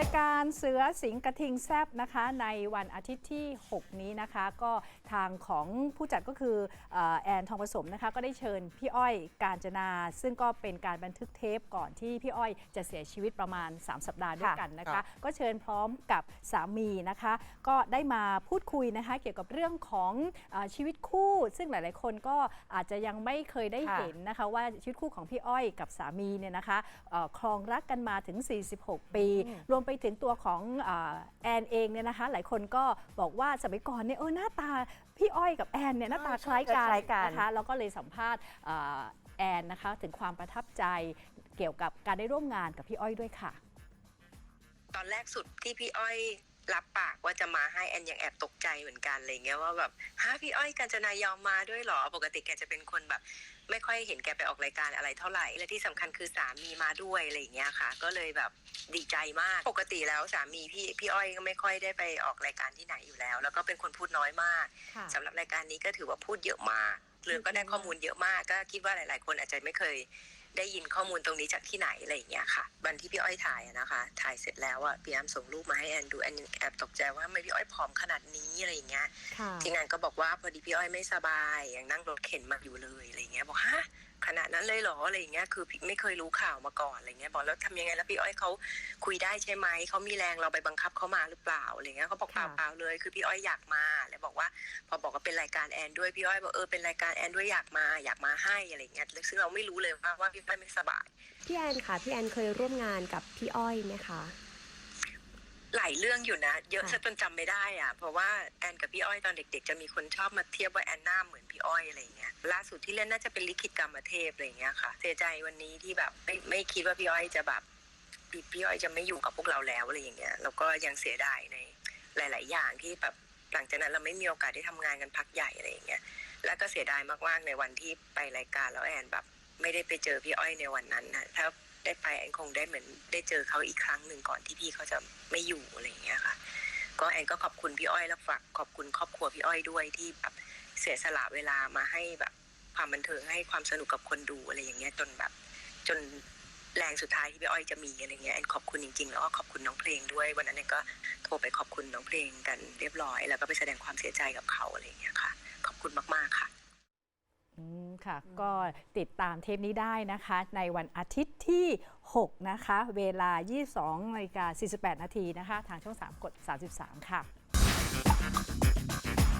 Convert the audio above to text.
รายการเสือสิงห์กระทิงแซบนะคะในวันอาทิตย์ที่ 6 นี้นะคะ ก็ทางของผู้จัดก็คือเอ่อแอนทองผสมนะคะก็ได้เชิญพี่อ้อยการจนา ซึ่งก็เป็นการบันทึกเทปก่อนที่พี่อ้อยจะเสียชีวิตประมาณ 3 สัปดาห์ด้วยกันนะครัคะ บ ก็เชิญพร้อมกับสามีนะคะ ก็ได้มาพูดคุยนะคะเกี่ยวกับเรื่องของเออชีวิตคู่ ซึ่งหลาย ๆ คนก็อาจจะยังไม่เคยได้ค่ะ เห็นนะคะว่าชีวิตคู่ของพี่อ้อยกับสามีเนี่ยนะคะเอ่อครองรักกันมาถึง 46 ปี รวมไปถึงตัวของเออแอนเองเนี่ยนะคะ หลายคนก็บอกว่าสมัยก่อนเนี่ยเออหน้าตาพี่อ้อยกับแอนเนี่ยหน้าตาคล้ายกันคล้ายกันนะคะแล้วก็เลยสัมภาษณ์เอ่อแอนนะคะถึงความประทับใจเกี่ยวกับการได้ร่วมงานกับพี่อ้อยด้วยค่ะ ตอนแรกสุดที่พี่อ้อยรับปากว่าจะมาให้แอนยังแอบตกใจเหมือนกันอะไรเงี้ยว่าแบบฮะพี่อ้อยกัญจนายอมมาด้วยเหรอ ปกติแกจะเป็นคนแบบ ไม่ค่อยเห็นแกไปออกรายการอะไรเท่าไหร่ และที่สำคัญคือสามีมาด้วยอะไรอย่างเงี้ยค่ะ ก็เลยแบบ ดีใจมาก ปกติแล้วสามีพี่พี่อ้อยก็ไม่ค่อยได้ไปออกรายการที่ไหนอยู่แล้ว แล้วก็เป็นคนพูดน้อยมากสำหรับรายการนี้ก็ถือว่าพูดเยอะมากเรื่องก็ได้ข้อมูลเยอะมากก็คิดว่าหลาย ๆ คนอาจจะไม่เคยได้ยินข้อมูลตรงนี้จากที่ไหนอะไรอย่างเงี้ยค่ะ วันที่พี่อ้อยถ่ายอะนะคะ ถ่ายเสร็จแล้วอะพี่แอมส่งรูปมาให้แอนดูแอนยังแอบตกใจว่าทำไมพี่อ้อยผอมขนาดนี้อะไรอย่างเงี้ยค่ะทีมงานก็บอกว่าพอดีพี่อ้อยไม่สบายยังนั่งรถเข็นมาอยู่เลยอะไรเงี้ยบอกฮะข นาดนั้นเลยเหรออะไรเงี้ยคือพี่ไม่เคยรู้ข่าวมาก่อนอะไรเงี้ยบอกแล้วทำยังไงแล้วพี่อ้อยเขาคุยได้ใช่ไหมเขามีแรงเราไปบังคับเขามาหรือเปล่าอะไรเงี้ยเขาบอกเปล่าค่ะเปล่าเลย คือพี่อ้อยอยากมาแล้วบอกว่า พอบอกว่าเป็นรายการแอนด้วยพี่อ้อยบอกเออเป็นรายการแอนด้วยอยากมาอยากมาให้อะไรเงี้ยซึ่งเราไม่รู้เลยว่าว่าพี่อ้อยไม่สบายพี่แอนค่ะพี่แอนเคยร่วมงานกับพี่อ้อยไหมคะ หลายเรื่องอยู่นะ เยอะค่ะซะจนจำไม่ได้อะเพราะว่าแอนกับพี่อ้อยตอนเด็ก ๆ จะมีคนชอบมาเทียบว่าแอนหน้าเหมือนพี่อ้อยอะไรอย่างเงี้ยล่าสุดที่เล่นน่าจะเป็นลิขิตกรรมเทพอะไรอย่างเงี้ยค่ะ เสียใจวันนี้ที่แบบไม่ไม่คิดว่าพี่อ้อยจะแบบพี่พี่อ้อยจะไม่อยู่กับพวกเราแล้วอะไรอย่างเงี้ยแล้วก็ยังเสียดายในหลาย ๆ อย่างที่แบบหลังจากนั้นเราไม่มีโอกาสได้ทำงานกันพักใหญ่อะไรอย่างเงี้ยแล้วก็เสียดายมากๆในวันที่ไปรายการแล้วแอนแบบไม่ได้ไปเจอพี่อ้อยในวันนั้นนะถ้า ได้ไปแอนคงได้เหมือนได้เจอเขาอีกครั้งหนึ่งก่อนที่พี่เขาจะไม่อยู่อะไรอย่างเงี้ยค่ะ ก็แอนก็ขอบคุณพี่อ้อยแล้วฝากขอบคุณครอบครัวพี่อ้อยด้วยที่แบบเสียสละเวลามาให้แบบความบันเทิงให้ความสนุกกับคนดูอะไรอย่างเงี้ยจนแบบ จนแรงสุดท้ายที่พี่อ้อยจะมีอะไรเงี้ยแอนขอบคุณจริงๆ แล้วก็ขอบคุณน้องเพลงด้วย วันนั้นแอนก็โทรไปขอบคุณน้องเพลงกันเรียบร้อย แล้วก็ไปแสดงความเสียใจกับเขาอะไรอย่างเงี้ยค่ะ ขอบคุณมากๆค่ะ ค่ะ ก็ติดตามเทปนี้ได้นะคะ ในวันอาทิตย์ที่ 6 นะคะ เวลา 22นาฬิกา48 นาทีนะคะ ทางช่อง 3 กด 33 ค่ะ